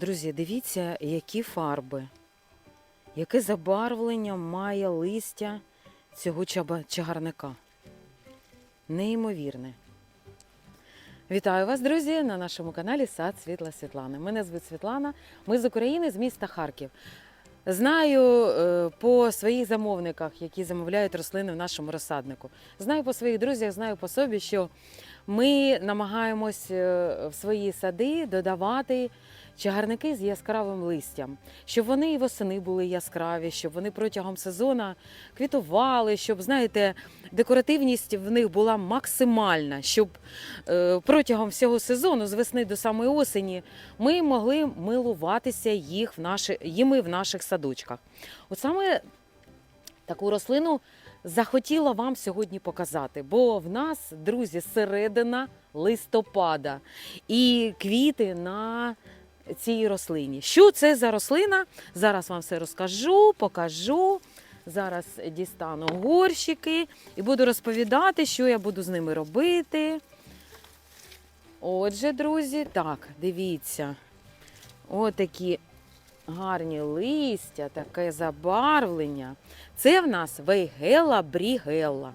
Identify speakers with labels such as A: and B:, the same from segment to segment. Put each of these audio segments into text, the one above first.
A: Друзі, дивіться, які фарби, яке забарвлення має листя цього чагарника. Неймовірне. Вітаю вас, друзі, на нашому каналі Сад Світла Світлани. Мене звуть Світлана. Ми з України, з міста Харків. Знаю е, по своїх замовниках, які замовляють рослини в нашому розсаднику. Знаю по своїх друзях, знаю по собі, що ми намагаємось е, в свої сади додавати чагарники з яскравим листям, щоб вони і восени були яскраві, щоб вони протягом сезону квітували, щоб, знаєте, декоративність в них була максимальна, щоб е, протягом всього сезону, з весни до самої осені, ми могли милуватися їх в наші, їми в наших садочках. От саме таку рослину захотіла вам сьогодні показати, бо в нас, друзі, середина листопада і квіти на цій рослині. Що це за рослина? Зараз вам все розкажу, покажу. Зараз дістану горщики і буду розповідати, що я буду з ними робити. Отже, друзі, так, дивіться. Отакі гарні листя, таке забарвлення. Це в нас вейгела брігелла.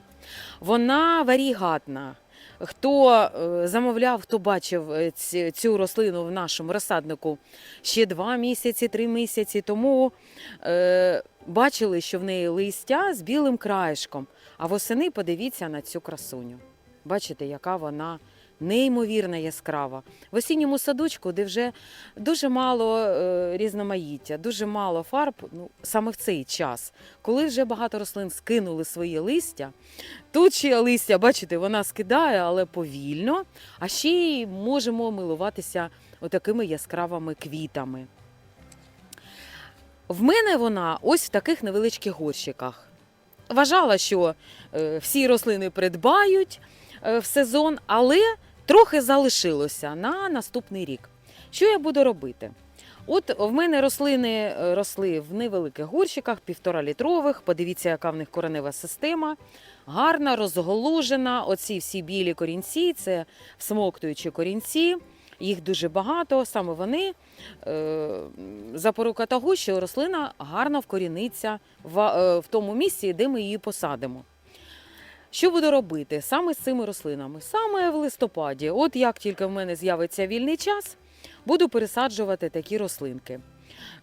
A: Вона варігатна. Хто е, замовляв, хто бачив е, цю рослину в нашому розсаднику ще два місяці, три місяці тому, е, бачили, що в неї листя з білим краєшком. А восени подивіться на цю красуню. Бачите, яка вона неймовірно яскрава. В осінньому садочку, де вже дуже мало е, різноманіття, дуже мало фарб, ну, саме в цей час, коли вже багато рослин скинули своє листя. Тут ще листя, бачите, вона скидає, але повільно, а ще й можемо милуватися отакими яскравими квітами. В мене вона ось в таких невеличких горщиках. Вважала, що е, всі рослини придбають е, в сезон, але трохи залишилося на наступний рік. Що я буду робити? От в мене рослини е, росли в невеликих горщиках, півтора літрових. Подивіться, яка в них коренева система. Гарна, розголужена. Оці всі білі корінці це всмоктуючі корінці. Їх дуже багато. Саме вони е, запорука того, що рослина гарно вкоріниться в, е, в тому місці, де ми її посадимо. Що буду робити саме з цими рослинами? Саме в листопаді, от як тільки в мене з'явиться вільний час, буду пересаджувати такі рослинки.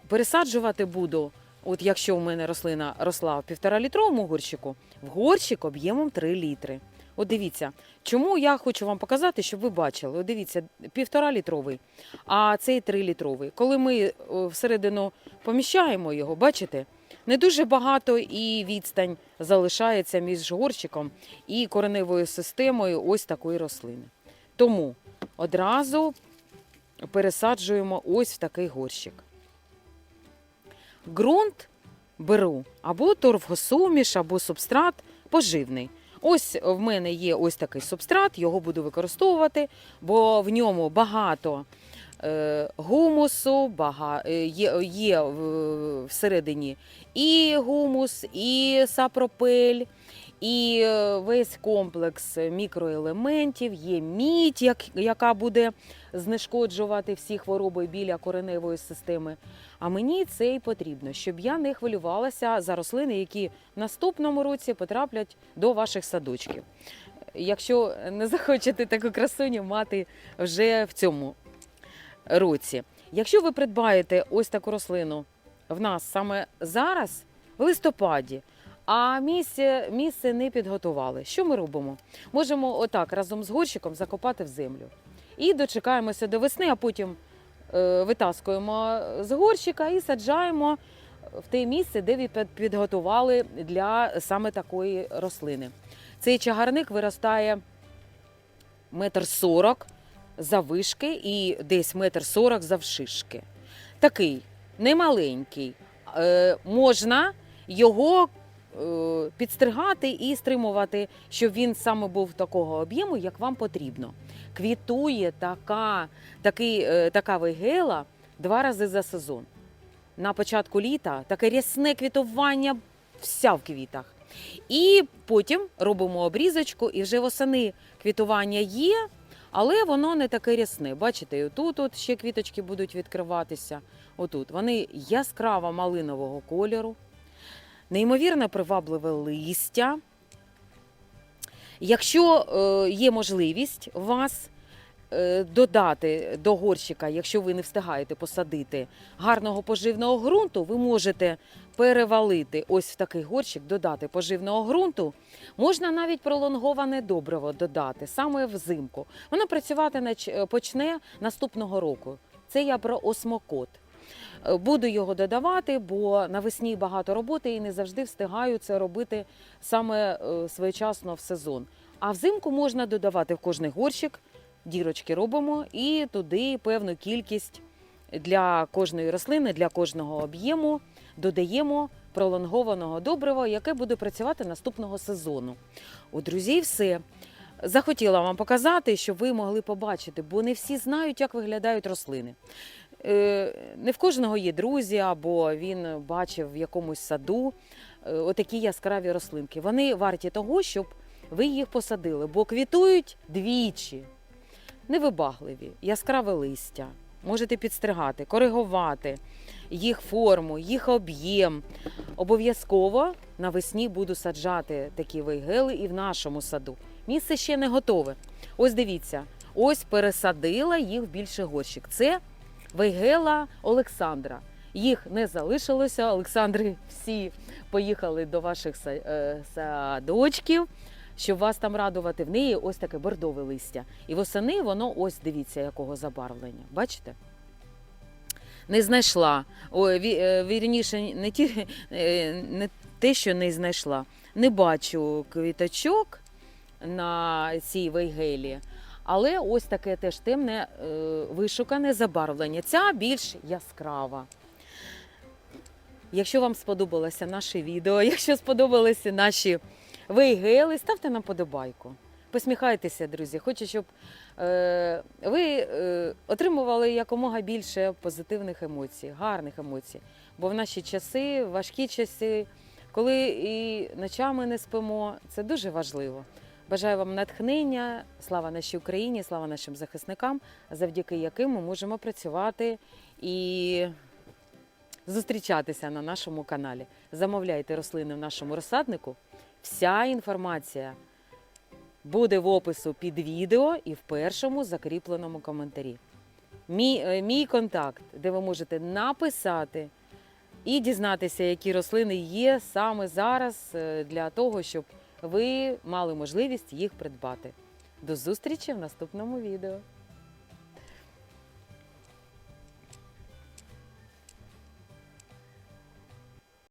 A: Пересаджувати буду, от якщо в мене рослина росла в півтора-літровому горщику, в горщик об'ємом 3 літри. От дивіться, чому я хочу вам показати, щоб ви бачили. От дивіться, півтора літровий, а цей 3 літровий. Коли ми всередину поміщаємо його, бачите, не дуже багато і відстань залишається між горщиком і кореневою системою ось такої рослини. Тому одразу пересаджуємо ось в такий горщик. Ґрунт беру або торфосуміш, або субстрат поживний. Ось в мене є ось такий субстрат, його буду використовувати, бо в ньому багато гумусу, бага, е, є, є всередині і гумус, і сапропель, і е, весь комплекс мікроелементів, є мідь, як, яка буде знешкоджувати всі хвороби біля кореневої системи. А мені це і потрібно, щоб я не хвилювалася за рослини, які в наступному році потраплять до ваших садочків. Якщо не захочете таку красуню мати вже в цьому році. Якщо ви придбаєте ось таку рослину в нас саме зараз, в листопаді, а місце, місце не підготували, що ми робимо? Можемо отак разом з горщиком закопати в землю. І дочекаємося до весни, а потім е, витаскуємо з горщика і саджаємо в те місце, де ви підготували для саме такої рослини. Цей чагарник виростає метр сорок завишки і десь метр сорок завшишки. Такий немаленький. Е, можна його е, підстригати і стримувати, щоб він саме був такого об'єму, як вам потрібно. Квітує така, такий, е, така вейгела два рази за сезон. На початку літа таке рясне квітування вся в квітах. І потім робимо обрізочку, і вже восени квітування є, Але воно не таке рясне. Бачите, і отут от ще квіточки будуть відкриватися. Отут вони яскраво малинового кольору, неймовірно привабливе листя. Якщо е, є можливість вас додати до горщика, якщо ви не встигаєте посадити гарного поживного ґрунту, ви можете перевалити ось в такий горщик, додати поживного ґрунту. Можна навіть пролонговане добриво додати саме взимку. Воно працювати почне наступного року. Це я про осмокот. Е, Буду його додавати, бо навесні багато роботи і не завжди встигаю це робити саме е, своєчасно в сезон. А взимку можна додавати в кожний горщик, дірочки робимо і туди певну кількість для кожної рослини, для кожного об'єму додаємо пролонгованого добрива, яке буде працювати наступного сезону. У друзі, все. Захотіла вам показати, щоб ви могли побачити, бо не всі знають, як виглядають рослини. Е, Не в кожного є друзі, або він бачив в якомусь саду е, отакі яскраві рослинки. Вони варті того, щоб ви їх посадили, бо квітують двічі, невибагливі, яскраве листя. Можете підстригати, коригувати їх форму, їх об'єм. Обов'язково навесні буду саджати такі вейгели і в нашому саду. Місце ще не готове. Ось дивіться, ось пересадила їх в більший горщик. Це вейгела Олександра. Їх не залишилося. Олександри всі поїхали до ваших е, садочків, щоб вас там радувати. В неї ось таке бордове листя. І восени воно ось дивіться, якого забарвлення. Бачите? Не знайшла. Ой, е, вірніше, не, ті, е, не те, що не знайшла. Не бачу квіточок на цій вейгелі. Але ось таке теж темне е, вишукане забарвлення. Ця більш яскрава. Якщо вам сподобалося наше відео, якщо сподобалися наші вейгели, ставте нам подобайку. Посміхайтеся, друзі. Хочу, щоб е, ви е, отримували якомога більше позитивних емоцій, гарних емоцій. Бо в наші часи, важкі часи, коли і ночами не спимо, це дуже важливо. Бажаю вам натхнення, слава нашій Україні, слава нашим захисникам, завдяки яким ми можемо працювати і зустрічатися на нашому каналі. Замовляйте рослини в нашому розсаднику. Вся інформація буде в опису під відео і в першому закріпленому коментарі. Мій, е, мій контакт, де ви можете написати і дізнатися, які рослини є саме зараз е, для того, щоб ви мали можливість їх придбати. До зустрічі в наступному відео.